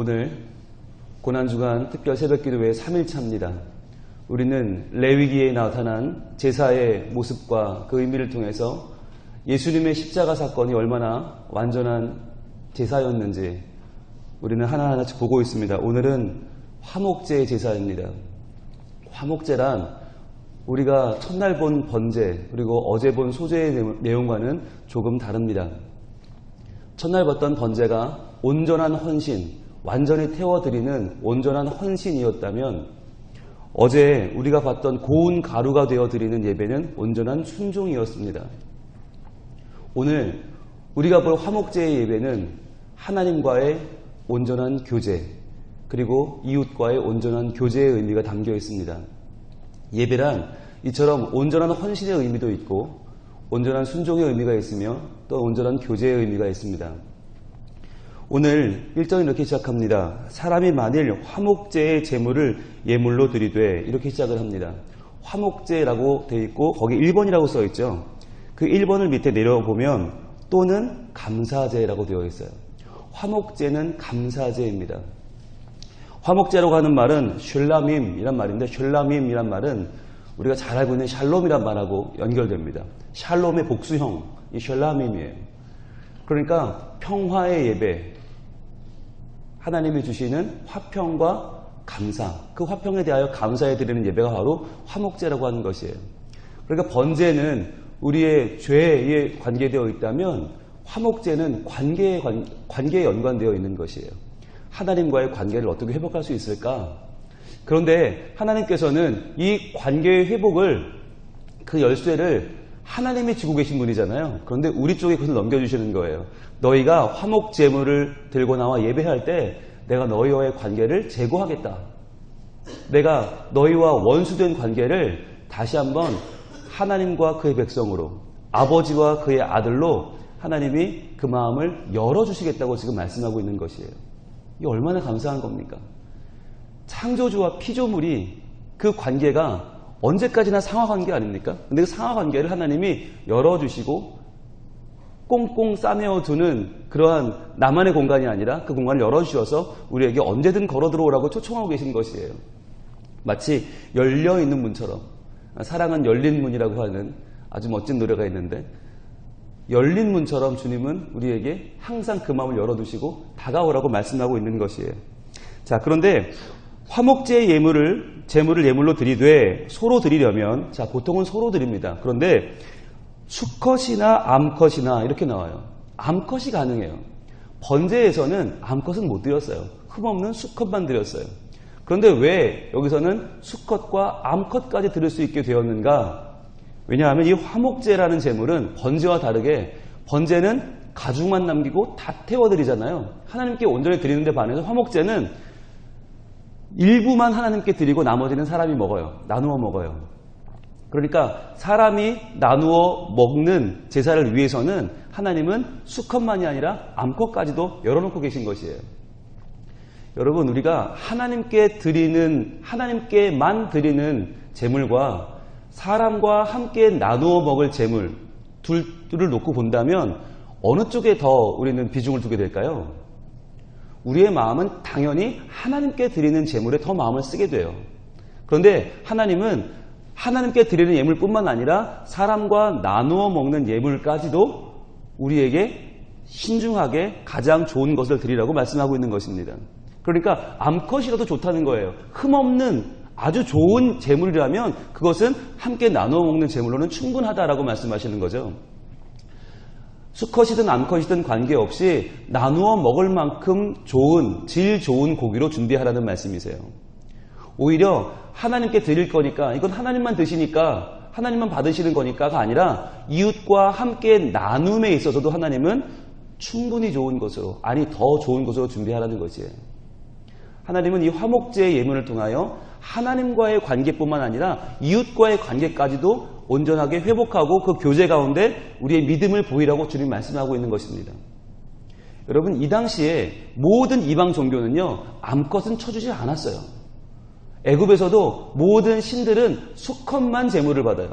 오늘 고난주간 특별 새벽기도회 3일차입니다. 우리는 레위기에 나타난 제사의 모습과 그 의미를 통해서 예수님의 십자가 사건이 얼마나 완전한 제사였는지 우리는 하나하나씩 보고 있습니다. 오늘은 화목제 제사입니다. 화목제란 우리가 첫날 본 번제 그리고 어제 본 소제의 내용과는 조금 다릅니다. 첫날 봤던 번제가 온전한 헌신, 완전히 태워드리는 온전한 헌신이었다면 어제 우리가 봤던 고운 가루가 되어 드리는 예배는 온전한 순종이었습니다. 오늘 우리가 볼 화목제의 예배는 하나님과의 온전한 교제, 그리고 이웃과의 온전한 교제의 의미가 담겨 있습니다. 예배란 이처럼 온전한 헌신의 의미도 있고 온전한 순종의 의미가 있으며 또 온전한 교제의 의미가 있습니다. 오늘 1절은 이렇게 시작합니다. 사람이 만일 화목제의 제물을 예물로 드리되 이렇게 시작을 합니다. 화목제라고 되어 있고 거기 1번이라고 써 있죠. 그 1번을 밑에 내려보면 또는 감사제라고 되어 있어요. 화목제는 감사제입니다. 화목제라고 하는 말은 슐라밈이란 말인데 슐라밈이란 말은 우리가 잘 알고 있는 샬롬이란 말하고 연결됩니다. 샬롬의 복수형, 이 슐라밈이에요. 그러니까 평화의 예배, 하나님이 주시는 화평과 감사, 그 화평에 대하여 감사해 드리는 예배가 바로 화목제라고 하는 것이에요. 그러니까 번제는 우리의 죄에 관계되어 있다면 화목제는 관계에, 관계에 연관되어 있는 것이에요. 하나님과의 관계를 어떻게 회복할 수 있을까? 그런데 하나님께서는 이 관계의 회복을 그 열쇠를 하나님이 지고 계신 분이잖아요. 그런데 우리 쪽에 그것을 넘겨주시는 거예요. 너희가 화목 제물을 들고 나와 예배할 때 내가 너희와의 관계를 제고하겠다. 내가 너희와 원수된 관계를 다시 한번 하나님과 그의 백성으로 아버지와 그의 아들로 하나님이 그 마음을 열어주시겠다고 지금 말씀하고 있는 것이에요. 이 얼마나 감사한 겁니까? 창조주와 피조물이 그 관계가 언제까지나 상하 관계 아닙니까? 근데 그 상하 관계를 하나님이 열어주시고 꽁꽁 싸매어 두는 그러한 나만의 공간이 아니라 그 공간을 열어주셔서 우리에게 언제든 걸어 들어오라고 초청하고 계신 것이에요. 마치 열려 있는 문처럼 사랑은 열린 문이라고 하는 아주 멋진 노래가 있는데 열린 문처럼 주님은 우리에게 항상 그 마음을 열어두시고 다가오라고 말씀하고 있는 것이에요. 자, 그런데 화목제 예물을 제물을 예물로 드리되 소로 드리려면 자 보통은 소로 드립니다. 그런데 수컷이나 암컷이나 이렇게 나와요. 암컷이 가능해요. 번제에서는 암컷은 못 드렸어요. 흠없는 수컷만 드렸어요. 그런데 왜 여기서는 수컷과 암컷까지 드릴 수 있게 되었는가? 왜냐하면 이 화목제라는 제물은 번제와 다르게 번제는 가죽만 남기고 다 태워드리잖아요. 하나님께 온전히 드리는데 반해서 화목제는 일부만 하나님께 드리고 나머지는 사람이 먹어요. 나누어 먹어요. 그러니까 사람이 나누어 먹는 제사를 위해서는 하나님은 수컷만이 아니라 암컷까지도 열어놓고 계신 것이에요. 여러분, 우리가 하나님께 드리는, 하나님께만 드리는 제물과 사람과 함께 나누어 먹을 재물 둘을 놓고 본다면 어느 쪽에 더 우리는 비중을 두게 될까요? 우리의 마음은 당연히 하나님께 드리는 재물에 더 마음을 쓰게 돼요. 그런데 하나님은 하나님께 드리는 예물뿐만 아니라 사람과 나누어 먹는 예물까지도 우리에게 신중하게 가장 좋은 것을 드리라고 말씀하고 있는 것입니다. 그러니까 암컷이라도 좋다는 거예요. 흠없는 아주 좋은 재물이라면 그것은 함께 나눠 먹는 재물로는 충분하다라고 말씀하시는 거죠. 수컷이든 암컷이든 관계없이 나누어 먹을 만큼 좋은, 질 좋은 고기로 준비하라는 말씀이세요. 오히려 하나님께 드릴 거니까, 이건 하나님만 드시니까, 하나님만 받으시는 거니까가 아니라 이웃과 함께 나눔에 있어서도 하나님은 충분히 좋은 것으로, 아니 더 좋은 것으로 준비하라는 것이에요. 하나님은 이 화목제의 예문을 통하여 하나님과의 관계뿐만 아니라 이웃과의 관계까지도 온전하게 회복하고 그 교제 가운데 우리의 믿음을 보이라고 주님 말씀하고 있는 것입니다. 여러분 이 당시에 모든 이방 종교는요 암컷은 쳐주지 않았어요. 애굽에서도 모든 신들은 수컷만 제물을 받아요.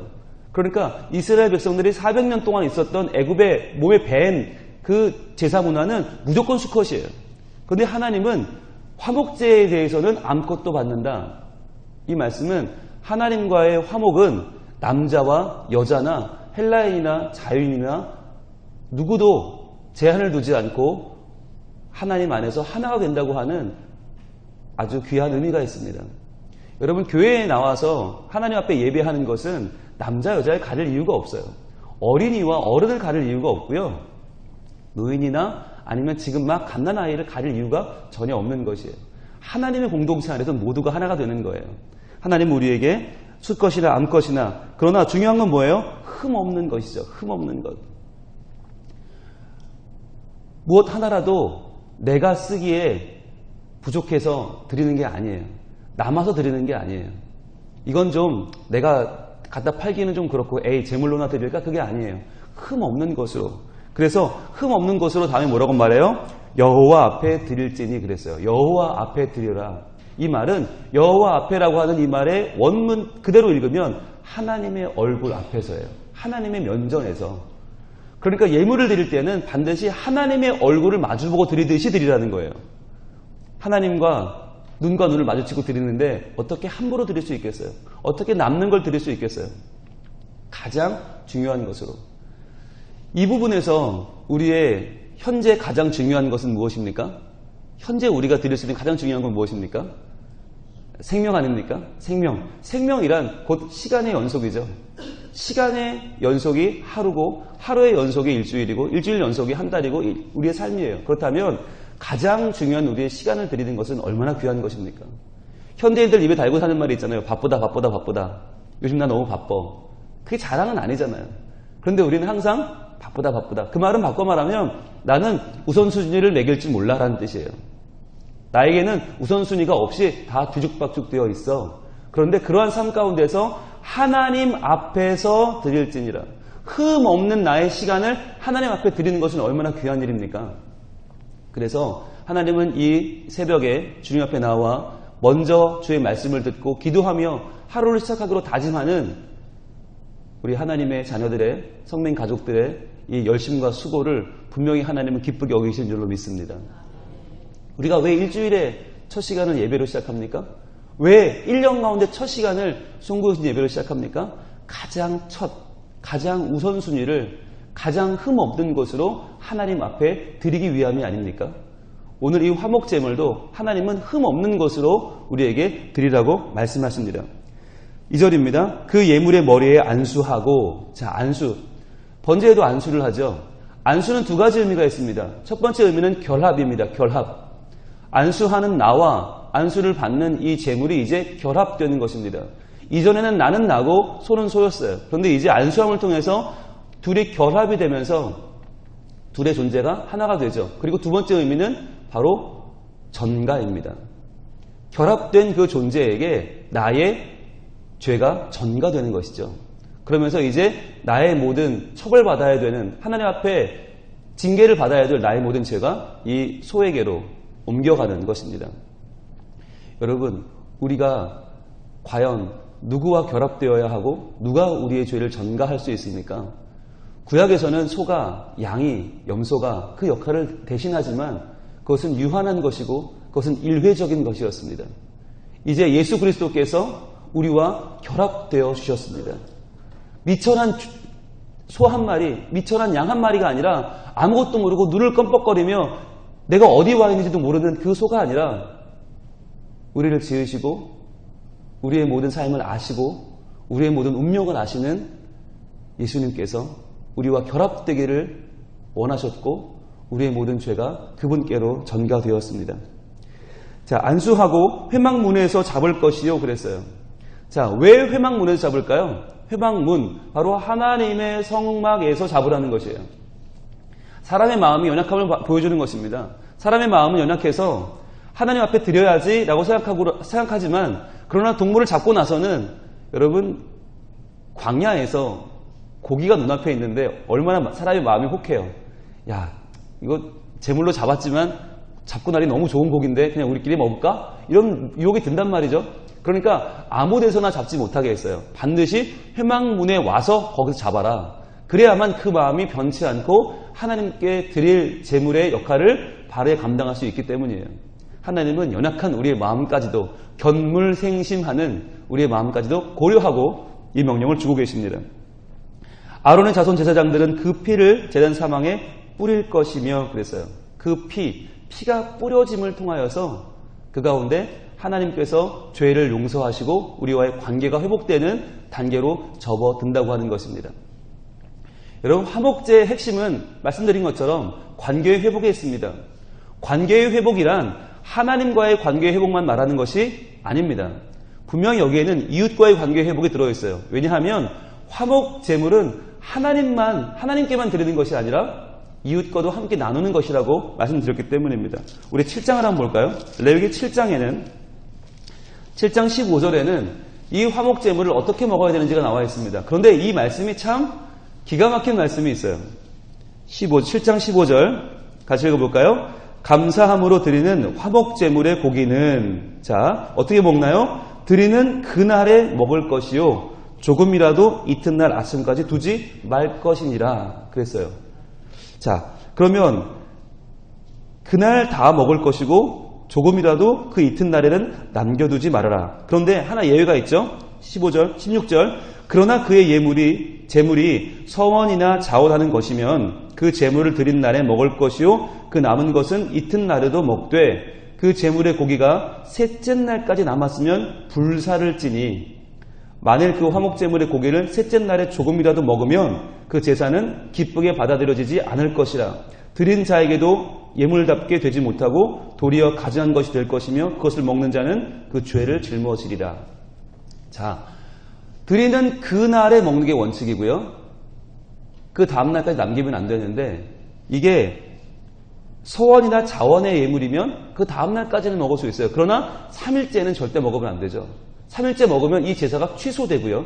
그러니까 이스라엘 백성들이 400년 동안 있었던 애굽의 몸에 밴 그 제사 문화는 무조건 수컷이에요. 그런데 하나님은 화목제에 대해서는 아무것도 받는다. 이 말씀은 하나님과의 화목은 남자와 여자나 헬라인이나 자유인이나 누구도 제한을 두지 않고 하나님 안에서 하나가 된다고 하는 아주 귀한 의미가 있습니다. 여러분 교회에 나와서 하나님 앞에 예배하는 것은 남자 여자를 가릴 이유가 없어요. 어린이와 어른을 가릴 이유가 없고요. 노인이나 아니면 지금 막 갓난 아이를 가릴 이유가 전혀 없는 것이에요. 하나님의 공동체 안에서 모두가 하나가 되는 거예요. 하나님 우리에게 수것이나 암것이나 그러나 중요한 건 뭐예요? 흠 없는 것이죠. 흠 없는 것. 무엇 하나라도 내가 쓰기에 부족해서 드리는 게 아니에요. 남아서 드리는 게 아니에요. 이건 좀 내가 갖다 팔기는 좀 그렇고 에이 제물로나 드릴까 그게 아니에요. 흠 없는 것으로. 그래서 흠 없는 것으로 다음에 뭐라고 말해요? 여호와 앞에 드릴지니 그랬어요. 여호와 앞에 드려라. 이 말은 여호와 앞에라고 하는 이 말의 원문 그대로 읽으면 하나님의 얼굴 앞에서예요. 하나님의 면전에서. 그러니까 예물을 드릴 때는 반드시 하나님의 얼굴을 마주보고 드리듯이 드리라는 거예요. 하나님과 눈과 눈을 마주치고 드리는데 어떻게 함부로 드릴 수 있겠어요? 어떻게 남는 걸 드릴 수 있겠어요? 가장 중요한 것으로. 이 부분에서 우리의 현재 가장 중요한 것은 무엇입니까? 현재 우리가 드릴 수 있는 가장 중요한 건 무엇입니까? 생명 아닙니까? 생명. 생명이란 곧 시간의 연속이죠. 시간의 연속이 하루고 하루의 연속이 일주일이고 일주일 연속이 한 달이고 우리의 삶이에요. 그렇다면 가장 중요한 우리의 시간을 드리는 것은 얼마나 귀한 것입니까? 현대인들 입에 달고 사는 말이 있잖아요. 바쁘다, 바쁘다, 바쁘다. 요즘 나 너무 바빠. 그게 자랑은 아니잖아요. 그런데 우리는 항상 바쁘다, 바쁘다. 그 말은 바꿔 말하면 나는 우선순위를 매길 줄 몰라라는 뜻이에요. 나에게는 우선순위가 없이 다 뒤죽박죽 되어 있어. 그런데 그러한 삶 가운데서 하나님 앞에서 드릴지니라. 흠 없는 나의 시간을 하나님 앞에 드리는 것은 얼마나 귀한 일입니까? 그래서 하나님은 이 새벽에 주님 앞에 나와 먼저 주의 말씀을 듣고 기도하며 하루를 시작하기로 다짐하는 우리 하나님의 자녀들의 성민 가족들의 이 열심과 수고를 분명히 하나님은 기쁘게 여기신 줄로 믿습니다. 우리가 왜 일주일에 첫 시간을 예배로 시작합니까? 왜 1년 가운데 첫 시간을 송구신 예배로 시작합니까? 가장 첫, 가장 우선순위를 가장 흠 없는 것으로 하나님 앞에 드리기 위함이 아닙니까? 오늘 이 화목제물도 하나님은 흠 없는 것으로 우리에게 드리라고 말씀하십니다. 2절입니다. 그 예물의 머리에 안수하고, 자, 안수. 번제에도 안수를 하죠. 안수는 두 가지 의미가 있습니다. 첫 번째 의미는 결합입니다. 결합. 안수하는 나와 안수를 받는 이 재물이 이제 결합되는 것입니다. 이전에는 나는 나고 소는 소였어요. 그런데 이제 안수함을 통해서 둘이 결합이 되면서 둘의 존재가 하나가 되죠. 그리고 두 번째 의미는 바로 전가입니다. 결합된 그 존재에게 나의 죄가 전가되는 것이죠. 그러면서 이제 나의 모든 처벌받아야 되는 하나님 앞에 징계를 받아야 될 나의 모든 죄가 이 소에게로 옮겨가는 것입니다. 여러분, 우리가 과연 누구와 결합되어야 하고 누가 우리의 죄를 전가할 수 있습니까? 구약에서는 소가, 양이, 염소가 그 역할을 대신하지만 그것은 유한한 것이고 그것은 일회적인 것이었습니다. 이제 예수 그리스도께서 우리와 결합되어 주셨습니다. 미천한 소 한 마리, 미천한 양 한 마리가 아니라 아무것도 모르고 눈을 껌뻑거리며 내가 어디 와 있는지도 모르는 그 소가 아니라 우리를 지으시고 우리의 모든 삶을 아시고 우리의 모든 운명을 아시는 예수님께서 우리와 결합되기를 원하셨고 우리의 모든 죄가 그분께로 전가되었습니다. 자, 안수하고 회막문에서 잡을 것이요 그랬어요. 자, 왜 회막문에서 잡을까요? 회막문, 바로 하나님의 성막에서 잡으라는 것이에요. 사람의 마음이 연약함을 보여주는 것입니다. 사람의 마음은 연약해서 하나님 앞에 드려야지라고 생각하지만 그러나 동물을 잡고 나서는 여러분 광야에서 고기가 눈앞에 있는데 얼마나 사람의 마음이 혹해요. 야 이거 제물로 잡았지만 잡고 날이 너무 좋은 고기인데 그냥 우리끼리 먹을까? 이런 유혹이 든단 말이죠. 그러니까 아무 데서나 잡지 못하게 했어요. 반드시 회망문에 와서 거기서 잡아라. 그래야만 그 마음이 변치 않고 하나님께 드릴 제물의 역할을 바르게 감당할 수 있기 때문이에요. 하나님은 연약한 우리의 마음까지도 견물생심하는 우리의 마음까지도 고려하고 이 명령을 주고 계십니다. 아론의 자손 제사장들은 그 피를 제단 사망에 뿌릴 것이며 그랬어요. 그 피, 피가 뿌려짐을 통하여서 그 가운데 하나님께서 죄를 용서하시고 우리와의 관계가 회복되는 단계로 접어든다고 하는 것입니다. 여러분 화목제의 핵심은 말씀드린 것처럼 관계의 회복에 있습니다. 관계의 회복이란 하나님과의 관계의 회복만 말하는 것이 아닙니다. 분명히 여기에는 이웃과의 관계의 회복이 들어있어요. 왜냐하면 화목 제물은 하나님만 하나님께만 드리는 것이 아니라 이웃과도 함께 나누는 것이라고 말씀드렸기 때문입니다. 우리 7장을 한번 볼까요? 레위기 7장에는 7장 15절에는 이 화목 제물을 어떻게 먹어야 되는지가 나와 있습니다. 그런데 이 말씀이 참 기가 막힌 말씀이 있어요. 15, 7장 15절 같이 읽어볼까요? 감사함으로 드리는 화목 제물의 고기는 자 어떻게 먹나요? 드리는 그날에 먹을 것이요 조금이라도 이튿날 아침까지 두지 말 것이니라 그랬어요. 자 그러면 그날 다 먹을 것이고 조금이라도 그 이튿날에는 남겨두지 말아라. 그런데 하나 예외가 있죠. 15절, 16절. 그러나 그의 예물이 재물이 서원이나 자원하는 것이면 그 재물을 드린 날에 먹을 것이요 그 남은 것은 이튿날에도 먹되 그 재물의 고기가 셋째 날까지 남았으면 불사를 찌니 만일 그 화목 재물의 고기를 셋째 날에 조금이라도 먹으면 그 제사는 기쁘게 받아들여지지 않을 것이라 드린 자에게도 예물답게 되지 못하고 도리어 가증한 것이 될 것이며 그것을 먹는 자는 그 죄를 짊어지리라. 자, 드리는 그날에 먹는 게 원칙이고요. 그 다음날까지 남기면 안 되는데 이게 서원이나 자원의 예물이면 그 다음날까지는 먹을 수 있어요. 그러나 3일째는 절대 먹으면 안 되죠. 3일째 먹으면 이 제사가 취소되고요.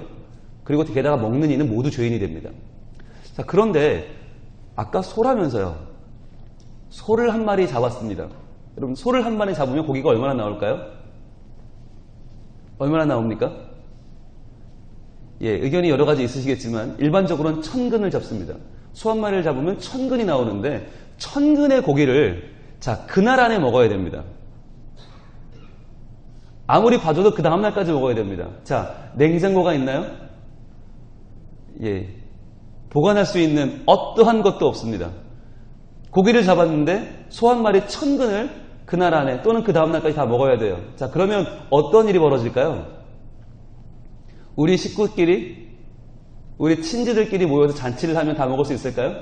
그리고 게다가 먹는 이는 모두 죄인이 됩니다. 자, 그런데 아까 소라면서요. 소를 한 마리 잡았습니다. 여러분, 소를 한 마리 잡으면 고기가 얼마나 나올까요? 얼마나 나옵니까? 예, 의견이 여러 가지 있으시겠지만 일반적으로는 천근을 잡습니다. 소한 마리를 잡으면 천근이 나오는데 천근의 고기를 자, 그날 안에 먹어야 됩니다. 아무리 봐줘도 그 다음 날까지 먹어야 됩니다. 자, 냉장고가 있나요? 예. 보관할 수 있는 어떠한 것도 없습니다. 고기를 잡았는데 소 한 마리 천근을 그날 안에 또는 그 다음 날까지 다 먹어야 돼요. 자, 그러면 어떤 일이 벌어질까요? 우리 식구끼리, 우리 친지들끼리 모여서 잔치를 하면 다 먹을 수 있을까요?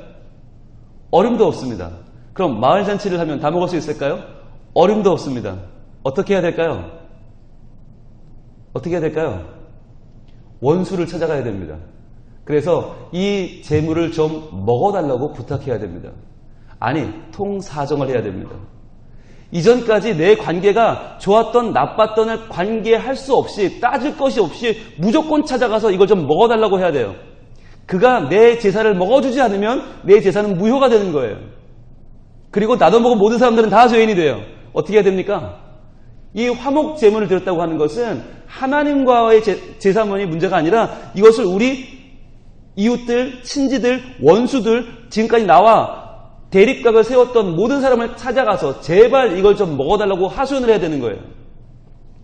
어림도 없습니다. 그럼 마을 잔치를 하면 다 먹을 수 있을까요? 어림도 없습니다. 어떻게 해야 될까요? 어떻게 해야 될까요? 원수를 찾아가야 됩니다. 그래서 이 재물을 좀 먹어달라고 부탁해야 됩니다. 아니, 통사정을 해야 됩니다. 이전까지 내 관계가 좋았던 나빴던 관계할 수 없이 따질 것이 없이 무조건 찾아가서 이걸 좀 먹어달라고 해야 돼요. 그가 내 제사를 먹어주지 않으면 내 제사는 무효가 되는 거예요. 그리고 나도 먹은 모든 사람들은 다 죄인이 돼요. 어떻게 해야 됩니까? 이 화목 제물을 드렸다고 하는 것은 하나님과의 제, 사문이 문제가 아니라 이것을 우리 이웃들, 친지들, 원수들, 지금까지 나와 대립각을 세웠던 모든 사람을 찾아가서 제발 이걸 좀 먹어달라고 하소연을 해야 되는 거예요.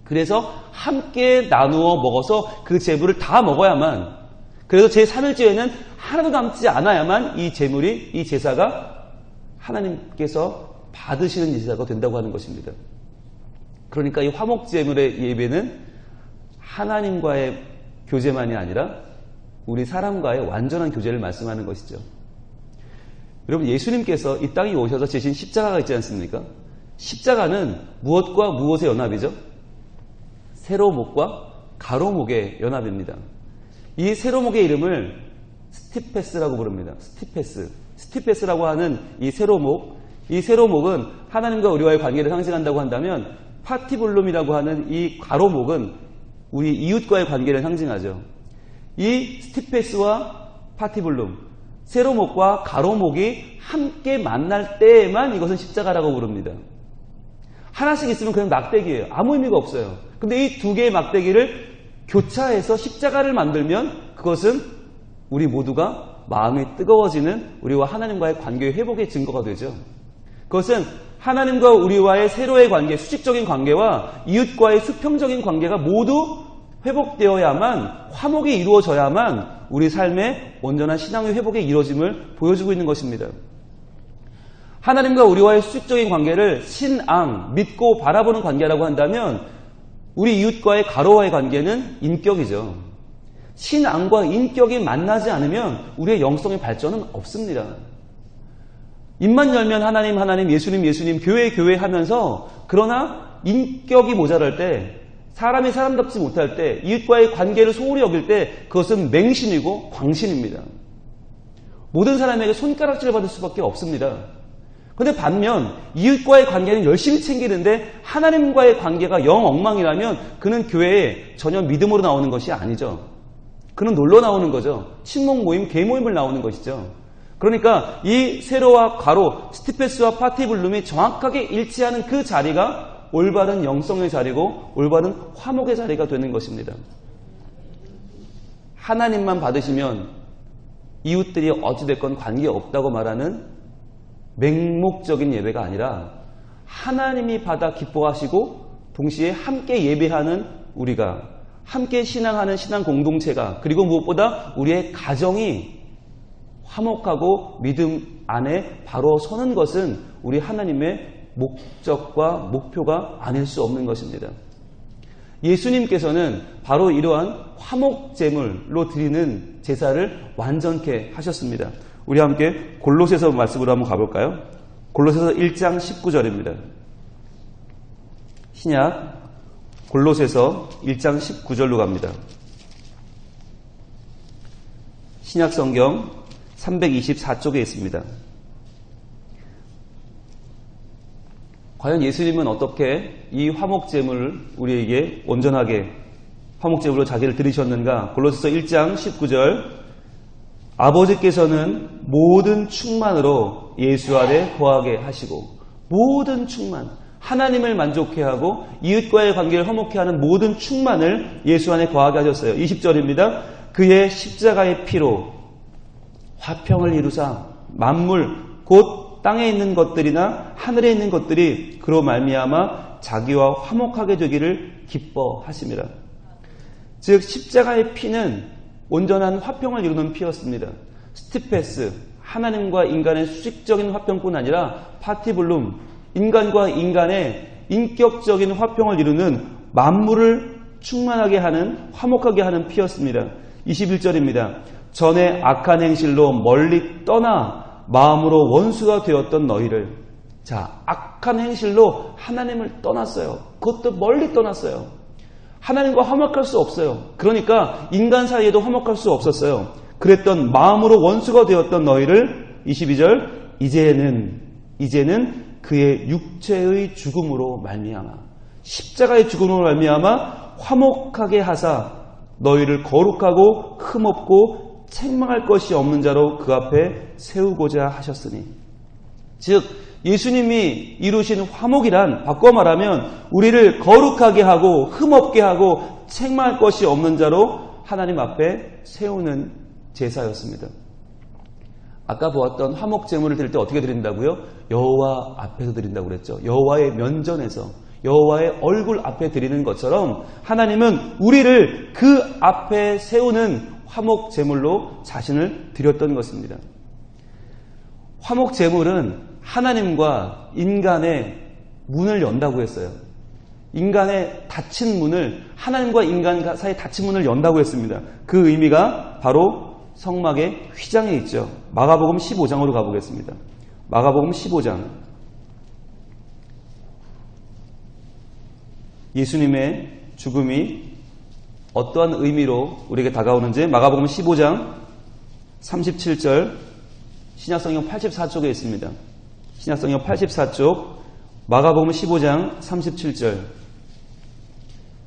그래서 함께 나누어 먹어서 그 재물을 다 먹어야만 그래서 제 3일째에는 하나도 남지 않아야만 이 재물이 이 제사가 하나님께서 받으시는 제사가 된다고 하는 것입니다. 그러니까 이 화목 제물의 예배는 하나님과의 교제만이 아니라 우리 사람과의 완전한 교제를 말씀하는 것이죠. 여러분 예수님께서 이 땅에 오셔서 제신 십자가가 있지 않습니까? 십자가는 무엇과 무엇의 연합이죠? 세로목과 가로목의 연합입니다. 이 세로목의 이름을 스티페스라고 부릅니다. 스티페스. 스티페스라고 하는 이 세로목, 이 세로목은 하나님과 우리와의 관계를 상징한다고 한다면 파티블룸이라고 하는 이 가로목은 우리 이웃과의 관계를 상징하죠. 이 스티페스와 파티블룸, 세로목과 가로목이 함께 만날 때에만 이것은 십자가라고 부릅니다. 하나씩 있으면 그냥 막대기예요. 아무 의미가 없어요. 근데 이 두 개의 막대기를 교차해서 십자가를 만들면 그것은 우리 모두가 마음이 뜨거워지는 우리와 하나님과의 관계의 회복의 증거가 되죠. 그것은 하나님과 우리와의 세로의 관계, 수직적인 관계와 이웃과의 수평적인 관계가 모두 회복되어야만 화목이 이루어져야만 우리 삶의 온전한 신앙의 회복의 이루어짐을 보여주고 있는 것입니다. 하나님과 우리와의 수직적인 관계를 신앙, 믿고 바라보는 관계라고 한다면 우리 이웃과의 가로와의 관계는 인격이죠. 신앙과 인격이 만나지 않으면 우리의 영성의 발전은 없습니다. 입만 열면 하나님, 하나님, 예수님, 예수님, 교회, 교회 하면서 그러나 인격이 모자랄 때 사람이 사람답지 못할 때 이웃과의 관계를 소홀히 여길 때 그것은 맹신이고 광신입니다. 모든 사람에게 손가락질을 받을 수밖에 없습니다. 근데 반면 이웃과의 관계는 열심히 챙기는데 하나님과의 관계가 영 엉망이라면 그는 교회에 전혀 믿음으로 나오는 것이 아니죠. 그는 놀러 나오는 거죠. 친목 모임, 개 모임을 나오는 것이죠. 그러니까 이 세로와 가로, 스티페스와 파티블룸이 정확하게 일치하는 그 자리가 올바른 영성의 자리고 올바른 화목의 자리가 되는 것입니다. 하나님만 받으시면 이웃들이 어찌됐건 관계없다고 말하는 맹목적인 예배가 아니라 하나님이 받아 기뻐하시고 동시에 함께 예배하는 우리가 함께 신앙하는 신앙 공동체가 그리고 무엇보다 우리의 가정이 화목하고 믿음 안에 바로 서는 것은 우리 하나님의 목적과 목표가 아닐 수 없는 것입니다. 예수님께서는 바로 이러한 화목제물로 드리는 제사를 완전케 하셨습니다. 우리 함께 골로새서 말씀으로 한번 가볼까요? 골로새서 1장 19절입니다. 신약 골로새서 1장 19절로 갑니다. 신약 성경 324쪽에 있습니다. 과연 예수님은 어떻게 이 화목제물을 우리에게 온전하게 화목제물로 자기를 드리셨는가? 골로새서 1장 19절 아버지께서는 모든 충만으로 예수 아래 거하게 하시고 모든 충만 하나님을 만족해 하고 이웃과의 관계를 허목해 하는 모든 충만을 예수 안에 거하게 하셨어요. 20절입니다. 그의 십자가의 피로 화평을 이루사 만물 곧 땅에 있는 것들이나 하늘에 있는 것들이 그로 말미암아 자기와 화목하게 되기를 기뻐하심이라. 즉 십자가의 피는 온전한 화평을 이루는 피였습니다. 스티페스 하나님과 인간의 수직적인 화평뿐 아니라 파티블룸 인간과 인간의 인격적인 화평을 이루는 만물을 충만하게 하는 화목하게 하는 피였습니다. 21절입니다. 전에 악한 행실로 멀리 떠나 마음으로 원수가 되었던 너희를 자 악한 행실로 하나님을 떠났어요. 그것도 멀리 떠났어요. 하나님과 화목할 수 없어요. 그러니까 인간 사이에도 화목할 수 없었어요. 그랬던 마음으로 원수가 되었던 너희를 22절 이제는 이제는 그의 육체의 죽음으로 말미암아 십자가의 죽음으로 말미암아 화목하게 하사 너희를 거룩하고 흠없고 책망할 것이 없는 자로 그 앞에 세우고자 하셨으니 즉 예수님이 이루신 화목이란 바꿔 말하면 우리를 거룩하게 하고 흠없게 하고 책망할 것이 없는 자로 하나님 앞에 세우는 제사였습니다. 아까 보았던 화목 제물을 드릴 때 어떻게 드린다고요? 여호와 앞에서 드린다고 그랬죠. 여호와의 면전에서 여호와의 얼굴 앞에 드리는 것처럼 하나님은 우리를 그 앞에 세우는 화목 제물로 자신을 드렸던 것입니다. 화목 제물은 하나님과 인간의 문을 연다고 했어요. 인간의 닫힌 문을 하나님과 인간 사이 닫힌 문을 연다고 했습니다. 그 의미가 바로 성막의 휘장에 있죠. 마가복음 15장으로 가보겠습니다. 마가복음 15장. 예수님의 죽음이 어떠한 의미로 우리에게 다가오는지 마가복음 15장 37절 신약성경 84쪽에 있습니다. 신약성경 84쪽 마가복음 15장 37절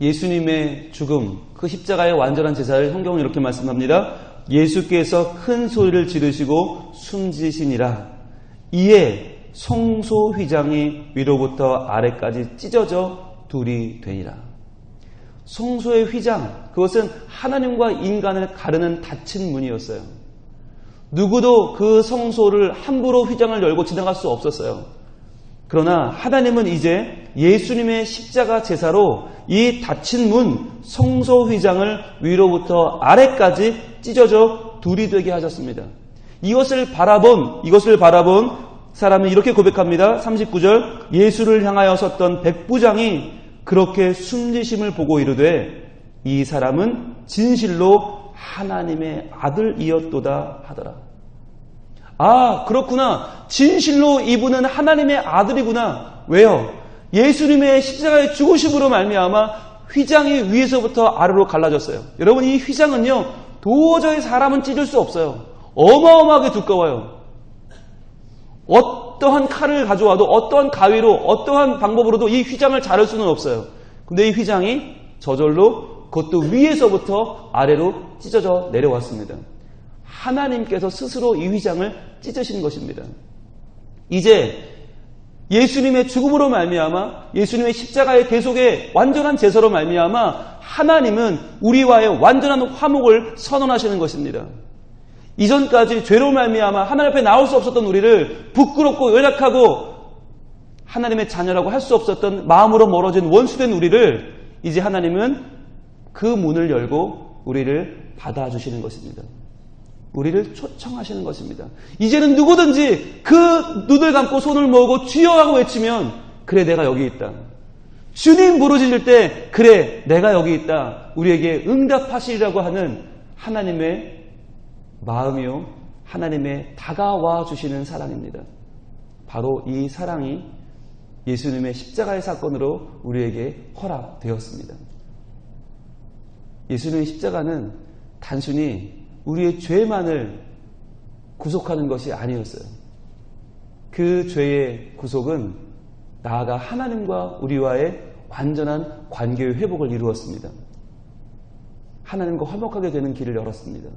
예수님의 죽음 그 십자가의 완전한 제사를 성경은 이렇게 말씀합니다. 예수께서 큰 소리를 지르시고 숨지시니라 이에 성소 휘장이 위로부터 아래까지 찢어져 둘이 되니라. 성소의 휘장 그것은 하나님과 인간을 가르는 닫힌 문이었어요. 누구도 그 성소를 함부로 휘장을 열고 지나갈 수 없었어요. 그러나 하나님은 이제 예수님의 십자가 제사로 이 닫힌 문 성소 휘장을 위로부터 아래까지 찢어져 둘이 되게 하셨습니다. 이것을 바라본 이것을 바라본 사람은 이렇게 고백합니다. 39절 예수를 향하여 섰던 백부장이 그렇게 숨지심을 보고 이르되 이 사람은 진실로 하나님의 아들이었도다 하더라. 아, 그렇구나. 진실로 이분은 하나님의 아들이구나. 왜요? 예수님의 십자가의 죽으심으로 말미암아 휘장이 위에서부터 아래로 갈라졌어요. 여러분 이 휘장은요 도저히 사람은 찢을 수 없어요. 어마어마하게 두꺼워요. 어 떠한 칼을 가져와도 어떠한 가위로 어떠한 방법으로도 이 휘장을 자를 수는 없어요. 근데 이 휘장이 저절로 그것도 위에서부터 아래로 찢어져 내려왔습니다. 하나님께서 스스로 이 휘장을 찢으신 것입니다. 이제 예수님의 죽음으로 말미암아 예수님의 십자가의 대속의 완전한 제사로 말미암아 하나님은 우리와의 완전한 화목을 선언하시는 것입니다. 이전까지 죄로 말미암아 하나님 앞에 나올 수 없었던 우리를 부끄럽고 연약하고 하나님의 자녀라고 할 수 없었던 마음으로 멀어진 원수된 우리를 이제 하나님은 그 문을 열고 우리를 받아주시는 것입니다. 우리를 초청하시는 것입니다. 이제는 누구든지 그 눈을 감고 손을 모으고 주여 하고 외치면 그래 내가 여기 있다. 주님 부르짖을 때 그래 내가 여기 있다. 우리에게 응답하시리라고 하는 하나님의 마음이요 하나님의 다가와 주시는 사랑입니다. 바로 이 사랑이 예수님의 십자가의 사건으로 우리에게 허락되었습니다. 예수님의 십자가는 단순히 우리의 죄만을 구속하는 것이 아니었어요. 그 죄의 구속은 나아가 하나님과 우리와의 완전한 관계의 회복을 이루었습니다. 하나님과 화목하게 되는 길을 열었습니다.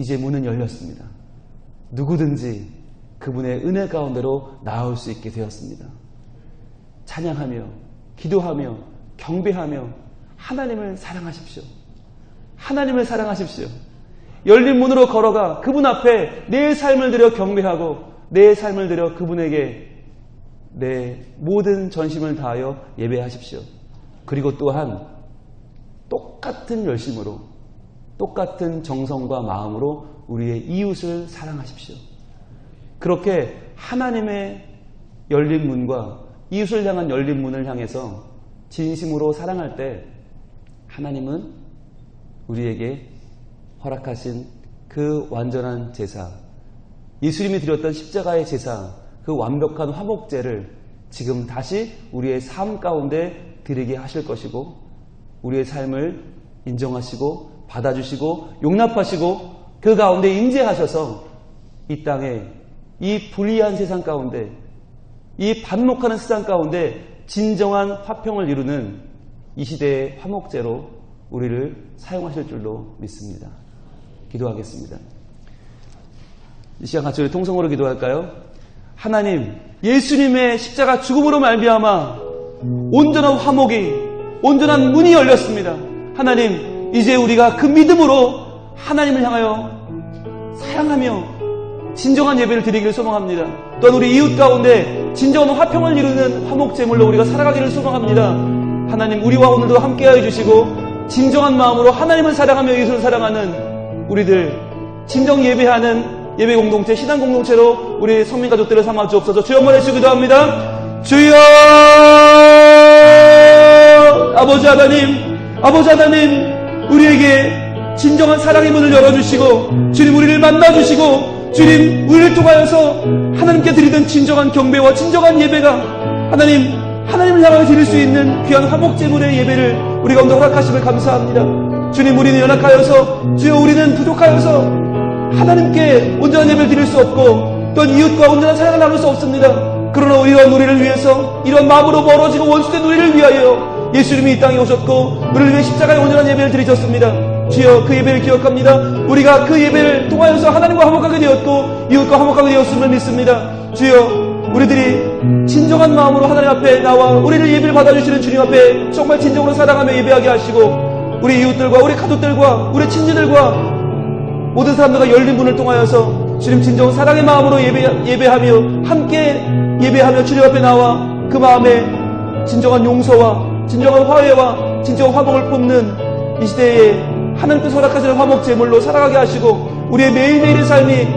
이제 문은 열렸습니다. 누구든지 그분의 은혜 가운데로 나올 수 있게 되었습니다. 찬양하며, 기도하며, 경배하며, 하나님을 사랑하십시오. 하나님을 사랑하십시오. 열린 문으로 걸어가 그분 앞에 내 삶을 들여 경배하고 내 삶을 들여 그분에게 내 모든 전심을 다하여 예배하십시오. 그리고 또한 똑같은 열심으로 똑같은 정성과 마음으로 우리의 이웃을 사랑하십시오. 그렇게 하나님의 열린 문과 이웃을 향한 열린 문을 향해서 진심으로 사랑할 때 하나님은 우리에게 허락하신 그 완전한 제사, 예수님이 드렸던 십자가의 제사, 그 완벽한 화목제를 지금 다시 우리의 삶 가운데 드리게 하실 것이고, 우리의 삶을 인정하시고, 받아주시고, 용납하시고, 그 가운데 임재하셔서 이 땅에 이 불의한 세상 가운데, 이 반목하는 세상 가운데 진정한 화평을 이루는 이 시대의 화목제로 우리를 사용하실 줄로 믿습니다. 기도하겠습니다. 이 시간 같이 우리 통성으로 기도할까요? 하나님, 예수님의 십자가 죽음으로 말미암아 온전한 화목이 온전한 문이 열렸습니다. 하나님, 이제 우리가 그 믿음으로 하나님을 향하여 사랑하며 진정한 예배를 드리기를 소망합니다. 또한 우리 이웃 가운데 진정한 화평을 이루는 화목제물로 우리가 살아가기를 소망합니다. 하나님, 우리와 오늘도 함께하여 주시고 진정한 마음으로 하나님을 사랑하며 이웃을 사랑하는 우리들 진정 예배하는 예배 공동체, 신앙 공동체로 우리 성민 가족들을 삼아 주옵소서. 주여 한번 해주기도 합니다. 주여 아버지 하나님, 아버지 하나님, 우리에게 진정한 사랑의 문을 열어주시고 주님 우리를 만나주시고 주님 우리를 통하여서 하나님께 드리던 진정한 경배와 진정한 예배가 하나님 하나님을 향하여 드릴 수 있는 귀한 화목제물의 예배를 우리 가운데 허락하심을 감사합니다. 주님 우리는 연약하여서 주여 우리는 부족하여서 하나님께 온전한 예배를 드릴 수 없고 또 이웃과 온전한 사랑을 나눌 수 없습니다. 그러나 이러한 우리를 위해서 이런 마음으로 멀어지고 원수된 우리를 위하여 예수님이 이 땅에 오셨고 우리를 위해 십자가의 온전한 예배를 드리셨습니다. 주여 그 예배를 기억합니다. 우리가 그 예배를 통하여서 하나님과 화목하게 되었고 이웃과 화목하게 되었음을 믿습니다. 주여 우리들이 진정한 마음으로 하나님 앞에 나와 우리를 예배를 받아주시는 주님 앞에 정말 진정으로 사랑하며 예배하게 하시고 우리 이웃들과 우리 가족들과 우리 친지들과 모든 사람들과 열린 문을 통하여서 주님 진정한 사랑의 마음으로 예배, 예배하며 함께 예배하며 주님 앞에 나와 그 마음에 진정한 용서와 진정한 화해와 진정한 화목을 품는 이 시대에 하나님께서 허락하시는 화목 제물로 살아가게 하시고 우리의 매일매일의 삶이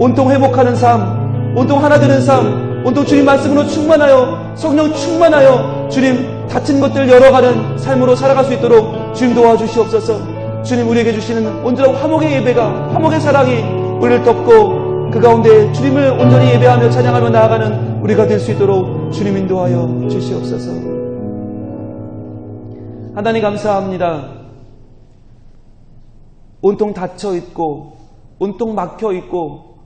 온통 회복하는 삶, 온통 하나 되는 삶, 온통 주님 말씀으로 충만하여 성령 충만하여 주님 다친 것들 열어가는 삶으로 살아갈 수 있도록 주님 도와주시옵소서. 주님 우리에게 주시는 온전한 화목의 예배가 화목의 사랑이 우리를 덮고 그 가운데 주님을 온전히 예배하며 찬양하며 나아가는 우리가 될 수 있도록 주님 인도하여 주시옵소서. 하나님 감사합니다. 온통 닫혀 있고 온통 막혀 있고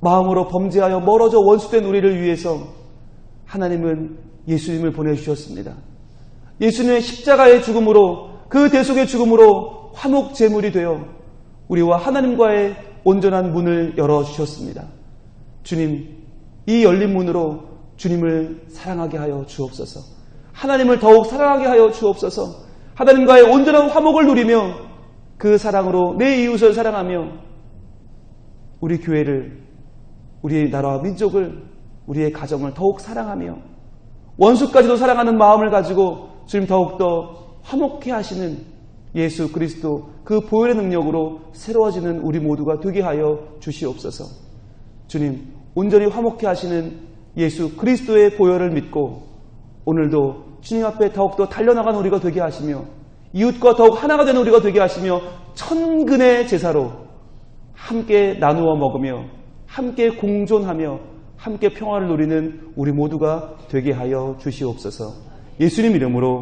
마음으로 범죄하여 멀어져 원수된 우리를 위해서 하나님은 예수님을 보내주셨습니다. 예수님의 십자가의 죽음으로 그 대속의 죽음으로 화목 제물이 되어 우리와 하나님과의 온전한 문을 열어주셨습니다. 주님, 이 열린 문으로 주님을 사랑하게 하여 주옵소서. 하나님을 더욱 사랑하게 하여 주옵소서. 하나님과의 온전한 화목을 누리며 그 사랑으로 내 이웃을 사랑하며 우리 교회를, 우리의 나라와 민족을, 우리의 가정을 더욱 사랑하며 원수까지도 사랑하는 마음을 가지고 주님 더욱더 화목해 하시는 예수 그리스도 그 보혈의 능력으로 새로워지는 우리 모두가 되게 하여 주시옵소서. 주님, 온전히 화목해 하시는 예수 그리스도의 보혈을 믿고 오늘도 주님 앞에 더욱더 달려나간 우리가 되게 하시며 이웃과 더욱 하나가 되는 우리가 되게 하시며 천근의 제사로 함께 나누어 먹으며 함께 공존하며 함께 평화를 누리는 우리 모두가 되게 하여 주시옵소서. 예수님 이름으로